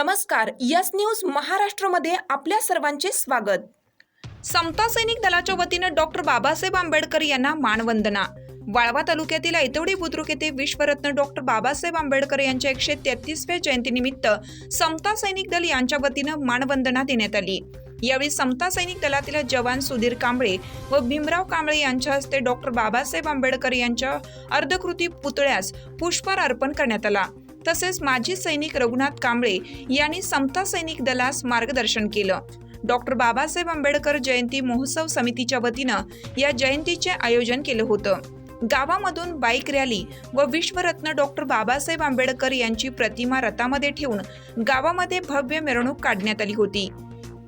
नमस्कार yes news महाराष्ट्रमध्ये आपल्या सर्वांचे स्वागत. समता सैनिक दलाच्या वतीनं डॉक्टर बाबासाहेब आंबेडकर यांना मानवंदना. वाळवा तालुक्यातील ऐतवडी बुद्रुक येथे विश्वरत्न डॉक्टर बाबासाहेब आंबेडकर यांच्या एकशे तेहतीसव्या जयंतीनिमित्त समता सैनिक दल यांच्या वतीनं मानवंदना देण्यात आली. यावेळी समता सैनिक दलातील जवान सुधीर कांबळे व भीमराव कांबळे यांच्या हस्ते डॉक्टर बाबासाहेब आंबेडकर यांच्या अर्धकृती पुतळ्यास पुष्पहार अर्पण करण्यात आला. तसेच माजी सैनिक रघुनाथ कांबळे यांनी समता सैनिक दलास मार्गदर्शन केलं. डॉक्टर बाबासाहेब आंबेडकर जयंती महोत्सव समितीच्या वतीनं या जयंतीचे आयोजन केलं होतं. गावामधून बाईक रॅली व विश्वरत्न डॉक्टर बाबासाहेब आंबेडकर यांची प्रतिमा रथामध्ये ठेवून गावामध्ये भव्य मिरवणूक काढण्यात आली होती.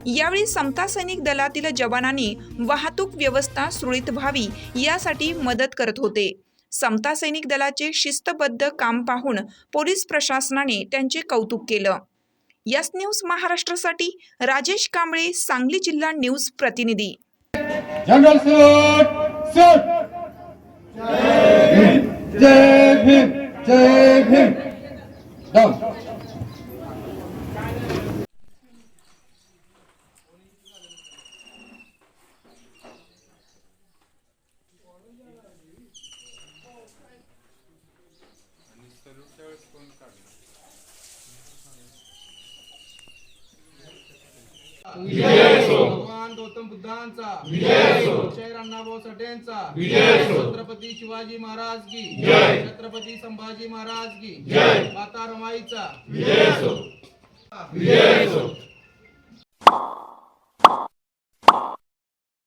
यावेळी समता सैनिक दलातील जवानांनी वाहतूक व्यवस्था सुरळीत व्हावी यासाठी मदत करत होते. समता सैनिक दलाचे शिस्तबद्ध काम पाहून पोलीस प्रशासनाने त्यांचे कौतुक केलं. यस न्यूज महाराष्ट्रासाठी राजेश कांबळे सांगली जिल्हा न्यूज प्रतिनिधी. जनरल सूट जय भीम जय भगवान गौतम बुद्धांचा. विजय अण्णाभाऊ साठेंचा छत्रपती शिवाजी महाराज की. छत्रपती संभाजी महाराज की. माता रमाईचा.